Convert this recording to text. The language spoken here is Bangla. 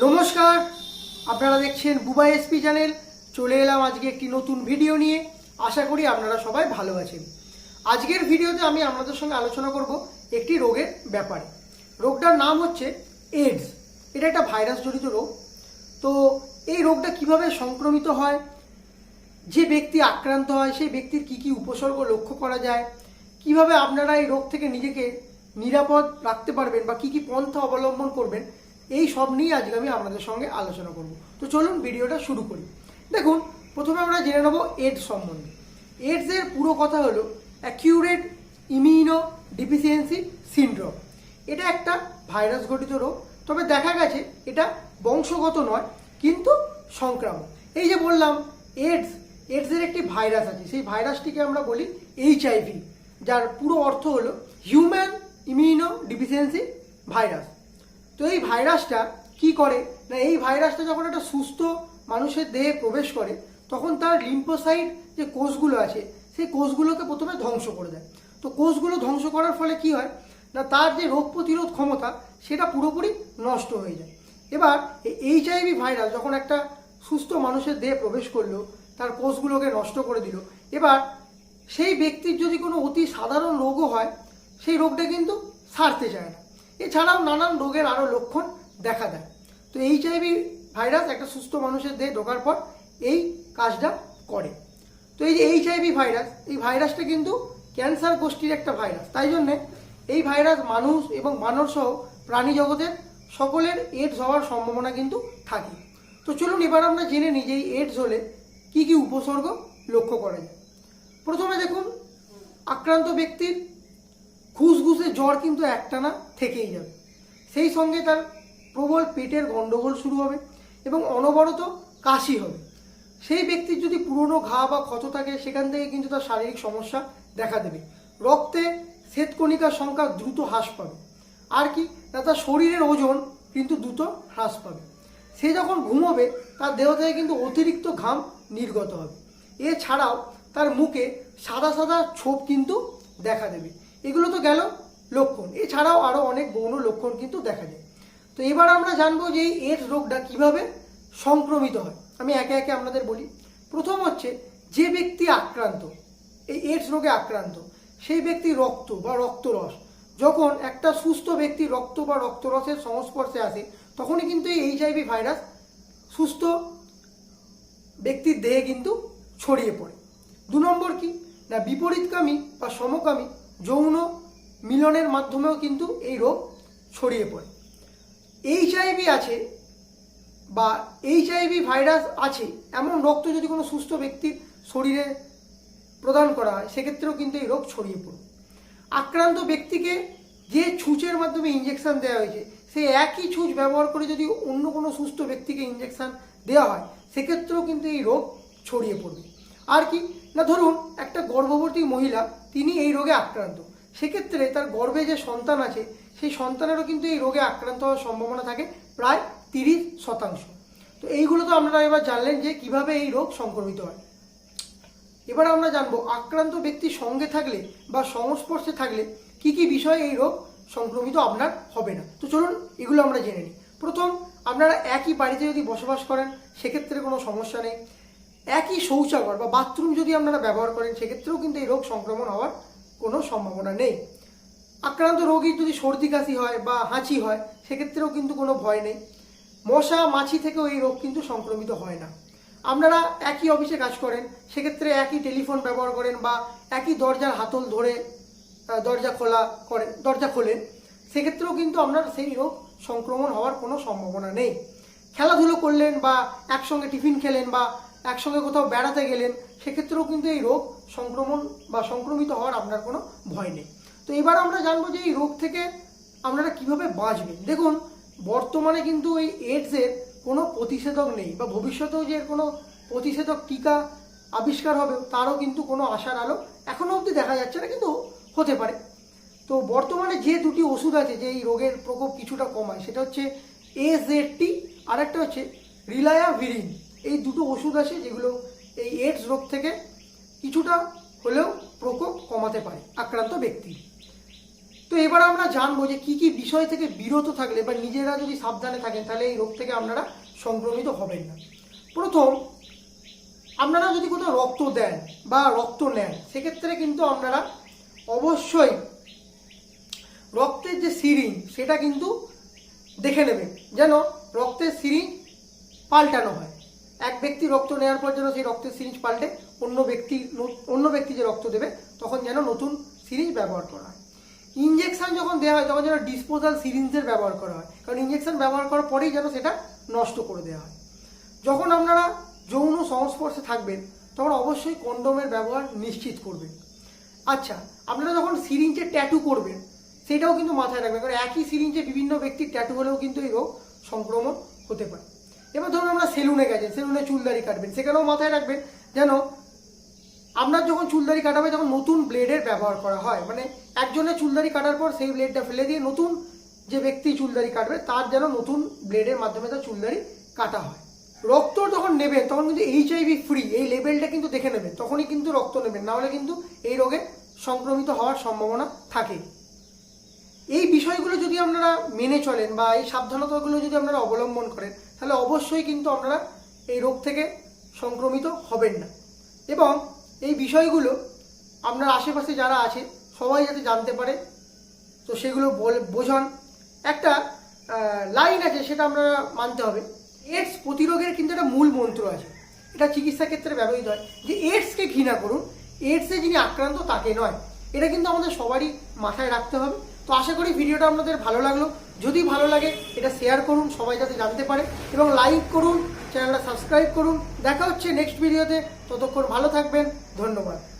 নমস্কার, আপনারা দেখছেন বুবা এসপি চ্যানেল চলে এলাম আজকে একটি নতুন ভিডিও নিয়ে। আশা করি আপনারা সবাই ভালো আছেন। আজকের ভিডিওতে আমি আপনাদের সঙ্গে আলোচনা করব একটি রোগের ব্যাপারে। রোগটার নাম হচ্ছে এইডস এটা একটা ভাইরাস জড়িত রোগ। তো এই রোগটা কীভাবে সংক্রমিত হয়? যে ব্যক্তি আক্রান্ত হয়, সেই ব্যক্তির কি কি উপসর্গ লক্ষ্য করা যায়? কীভাবে আপনারা এই রোগ থেকে নিজেকে নিরাপদ রাখতে পারবেন বা কি কি পন্থা অবলম্বন করবেন? এই সব নিয়ে আজকে আমি আপনাদের সঙ্গে আলোচনা করব। তো চলুন ভিডিওটা শুরু করি। দেখুন, প্রথমে আমরা জেনে নেব এডস সম্বন্ধে। এডসের পুরো কথা হলো অ্যাকিউরেট ইমিউনো ডিফিসিয়েন্সি সিনড্রোম এটা একটা ভাইরাস ঘটিত রোগ, তবে দেখা গেছে এটা বংশগত নয়, কিন্তু সংক্রামক। এই যে বললাম, এডস, এডসের একটি ভাইরাস আছে। সেই ভাইরাসটিকে আমরা বলি এইচআইভি যার পুরো অর্থ হলো হিউম্যান ইমিউনো ডিফিসিয়েন্সি ভাইরাস তো এই ভাইরাসটা কি করে? না, এই ভাইরাসটা যখন একটা সুস্থ মানুষের দেহে প্রবেশ করে, তখন তার লিম্পোসাইড যে কোষগুলো আছে, সেই কোষগুলোকে প্রথমে ধ্বংস করে দেয়। তো কোষগুলো ধ্বংস করার ফলে কি হয়? না, তার যে রোগ প্রতিরোধ ক্ষমতা, সেটা পুরোপুরি নষ্ট হয়ে যায়। এবার এইচআইভি ভাইরাস যখন একটা সুস্থ মানুষের দেহে প্রবেশ করল, তার কোষগুলোকে নষ্ট করে দিল, এবার সেই ব্যক্তির যদি কোনো অতি সাধারণ রোগও হয়, সেই রোগটা কিন্তু সারতে চায় না। এছাড়াও নানান রোগের আরও লক্ষণ দেখা দেয়। তো এইচআইভি ভাইরাস একটা সুস্থ মানুষের দেহে ঢোকার পর এই কাজটা করে। তো এই যে এইচআইভি ভাইরাস এই ভাইরাসটা কিন্তু ক্যান্সার গোষ্ঠীর একটা ভাইরাস তাই জন্যে এই ভাইরাস মানুষ এবং বানর সহ প্রাণী জগতের সকলের এডস হওয়ার সম্ভাবনা কিন্তু থাকে। তো চলুন এবার আমরা জেনে নিই যে এডস হলে কী কী উপসর্গ লক্ষ্য করা যায়। প্রথমে দেখুন, আক্রান্ত ব্যক্তির খুসখুসে জ্বর কিন্তু একটানা থেকেই যাবে। সেই সঙ্গে তার প্রবল পেটের গণ্ডগোল শুরু হবে এবং অনবরত কাশি হবে। সেই ব্যক্তির যদি পুরনো ঘা বা ক্ষত থাকে, সেখান থেকে কিন্তু তার শারীরিক সমস্যা দেখা দেবে। রক্তে শ্বেতকণিকার সংখ্যা দ্রুত হ্রাস পাবে। আর কি, না, তার শরীরের ওজন কিন্তু দ্রুত হ্রাস পাবে। সে যখন ঘুমোবে, তার দেহ থেকে কিন্তু অতিরিক্ত ঘাম নির্গত হবে। এছাড়াও তার মুখে সাদা সাদা ছোপ কিন্তু দেখা দেবে। এগুলো তো গেল লক্ষণ। এছাড়াও আরও অনেক গৌণ লক্ষণ কিন্তু দেখা যায়। তো এবার আমরা জানব যে এই রোগটা কীভাবে সংক্রমিত হয়। আমি একে একে আপনাদের বলি। প্রথম হচ্ছে যে ব্যক্তি আক্রান্ত, এই এডস রোগে আক্রান্ত, সেই ব্যক্তি রক্ত বা রক্তরস। যখন একটা সুস্থ ব্যক্তি রক্ত বা রক্তরসের সংস্পর্শে আসে, তখনই কিন্তু এই এইচআইভি ভাইরাস সুস্থ ব্যক্তির দেহে কিন্তু ছড়িয়ে পড়ে। দু নম্বর কি? না, বিপরীতকামী বা সমকামী যৌন মিলনের মাধ্যমেও কিন্তু এই রোগ ছড়িয়ে পড়ে। এইচআইভি আছে বা এইচআইভি ভাইরাস আছে, এমন রক্ত যদি কোনো সুস্থ ব্যক্তির শরীরে প্রদান করা হয়, সেক্ষেত্রেও কিন্তু এই রোগ ছড়িয়ে পড়বে আক্রান্ত ব্যক্তিকে যে ছুঁচের মাধ্যমে ইঞ্জেকশান দেওয়া হয়েছে সেই একই ছুঁচ ব্যবহার করে যদি অন্য কোনো সুস্থ ব্যক্তিকে ইঞ্জেকশান দেওয়া হয়, সেক্ষেত্রেও কিন্তু এই রোগ ছড়িয়ে পড়বে। আর কি? না, ধরুন, একটা গর্ভবতী মহিলা তিনি এই রোগে আক্রান্ত। সেক্ষেত্রে তার গর্ভে যে সন্তান আছে, সেই সন্তানেরও কিন্তু এই রোগে আক্রান্ত হওয়ার সম্ভাবনা থাকে প্রায় তিরিশ শতাংশ। তো এইগুলো তো আপনারা এবার জানলেন যে কীভাবে এই রোগ সংক্রমিত হয়। এবার আমরা জানব আক্রান্ত ব্যক্তির সঙ্গে থাকলে বা সংস্পর্শে থাকলে কি কি বিষয়ে এই রোগ সংক্রমিত আপনার হবে না। তো চলুন এগুলো আমরা জেনে নিই। প্রথম, আপনারা একই বাড়িতে যদি বসবাস করেন, সেক্ষেত্রে কোনো সমস্যা নেই। একই শৌচাগর বা বাথরুম যদি আপনারা ব্যবহার করেন, সেক্ষেত্রেও কিন্তু এই রোগ সংক্রমণ হওয়ার কোনো সম্ভাবনা নেই। আক্রান্ত রোগীর যদি সর্দি কাশি হয় বা হাঁচি হয়, সেক্ষেত্রেও কিন্তু কোনো ভয় নেই। মশা, মাছি থেকেও এই রোগ কিন্তু সংক্রমিত হয় না। আপনারা একই অফিসে কাজ করেন, সেক্ষেত্রে একই টেলিফোন ব্যবহার করেন বা একই দরজার হাতল ধরে দরজা খোলা করেন, দরজা খোলেন, সেক্ষেত্রেও কিন্তু আপনার সেই রোগ সংক্রমণ হওয়ার কোনো সম্ভাবনা নেই। খেলাধুলো করলেন বা একসঙ্গে টিফিন খেলেন বা একসঙ্গে কোথাও বেড়াতে গেলেন, সেক্ষেত্রেও কিন্তু এই রোগ সংক্রমণ বা সংক্রমিত হওয়ার আপনার কোনো ভয় নেই। তো এবার আমরা জানব যে এই রোগ থেকে আপনারা কীভাবে বাঁচবেন। দেখুন, বর্তমানে কিন্তু এই এডসের কোনো প্রতিষেধক নেই বা ভবিষ্যতেও যে কোনো প্রতিষেধক টিকা আবিষ্কার হবে, তারও কিন্তু কোনো আশার আলো এখনও অবধি দেখা যাচ্ছে না, কিন্তু হতে পারে। তো বর্তমানে যে দুটি ওষুধ আছে, যে এই রোগের প্রকোপ কিছুটা কমায়, সেটা হচ্ছে এজেডটি আর একটা হচ্ছে রিলায়া ভিরিন এই দুটো ওষুধ আছে যেগুলো এই এডস রোগ থেকে কিছুটা হলেও প্রকোপ কমাতে পারে, আক্রান্ত ব্যক্তি। তো এবার আমরা জানব যে কি কি বিষয় থেকে বিরত থাকলে বা নিজেরা যদি সাবধানে থাকেন, তাহলে এই রোগ থেকে আপনারা সংক্রমিত হবেন না। প্রথম, আপনারা যদি কোথাও রক্ত দেন বা রক্ত নেন, সেক্ষেত্রে কিন্তু আপনারা অবশ্যই রক্তের যে সিরিঞ্জ, সেটা কিন্তু দেখে নেবেন যেন রক্তের সিরিঞ্জ পাল্টানো হয়। এক ব্যক্তি রক্ত নেওয়ার পর যেন সেই রক্তের সিরিঞ্জ পাল্টে, অন্য ব্যক্তি অন্য ব্যক্তি যে রক্ত দেবে, তখন যেন নতুন সিরিঞ্জ ব্যবহার করা হয়। ইঞ্জেকশন যখন দেওয়া হয়, তখন যেন ডিসপোজাল সিরিঞ্জের ব্যবহার করা হয়। কারণ ইঞ্জেকশন ব্যবহার করার পরেই যেন সেটা নষ্ট করে দেওয়া হয়। যখন আপনারা যৌন সংস্পর্শে থাকবেন, তখন অবশ্যই কন্ডোমের ব্যবহার নিশ্চিত করবেন। আচ্ছা আপনারা যখন সিরিঞ্জে ট্যাটু করবেন, সেটাও কিন্তু মাথায় রাখবেন। কারণ একই সিরিঞ্জে বিভিন্ন ব্যক্তির ট্যাটু হলেও কিন্তু এই রোগ সংক্রমণ হতে পারে। এবার ধরুন আমরা সেলুনে গেছেন, সেলুনে চুলদারি কাটবেন, সেখানেও মাথায় রাখবেন যেন আপনার যখন চুলদারি কাটাবে তখন নতুন ব্লেডের ব্যবহার করা হয়। মানে একজনের চুলদারি কাটার পর সেই ব্লেডটা ফেলে দিয়ে নতুন যে ব্যক্তি চুলদারি কাটবে, তার যেন নতুন ব্লেডের মাধ্যমে তার চুলদারি কাটা হয়। রক্ত যখন নেবেন, তখন কিন্তু এইচআইভি ফ্রি এই লেভেলটা কিন্তু দেখে নেবেন, তখনই কিন্তু রক্ত নেবেন, নাহলে কিন্তু এই রোগে সংক্রমিত হওয়ার সম্ভাবনা থাকে। এই বিষয়গুলো যদি আপনারা মেনে চলেন বা এই সাবধানতাগুলো যদি আপনারা অবলম্বন করেন, তাহলে অবশ্যই কিন্তু আপনারা এই রোগ থেকে সংক্রমিত হবেন না। এবং এই বিষয়গুলো আপনার আশেপাশে যারা আছে, সবাই যাতে জানতে পারে, তো সেগুলো বোঝান। একটা লাইন আছে, সেটা আপনারা মানতে হবে। এডস প্রতিরোধের কিন্তু একটা মূল মন্ত্র আছে। এটা চিকিৎসা ক্ষেত্রে ব্যবহৃত হয়। যে এডসকে ঘৃণা করুন এডসে যিনি আক্রান্ত, তাকে নয়। এটা কিন্তু আমাদের সবারই মাথায় রাখতে হবে। তো আশা করি ভিডিওটা আপনাদের ভালো লাগল। যদি ভালো লাগে, এটা শেয়ার করুন, সবাই যাতে জানতে পারে। এবং লাইক করুন চ্যানেলটা সাবস্ক্রাইব করুন। দেখা হচ্ছে নেক্সট ভিডিওতে ততক্ষণ ভালো থাকবেন। ধন্যবাদ।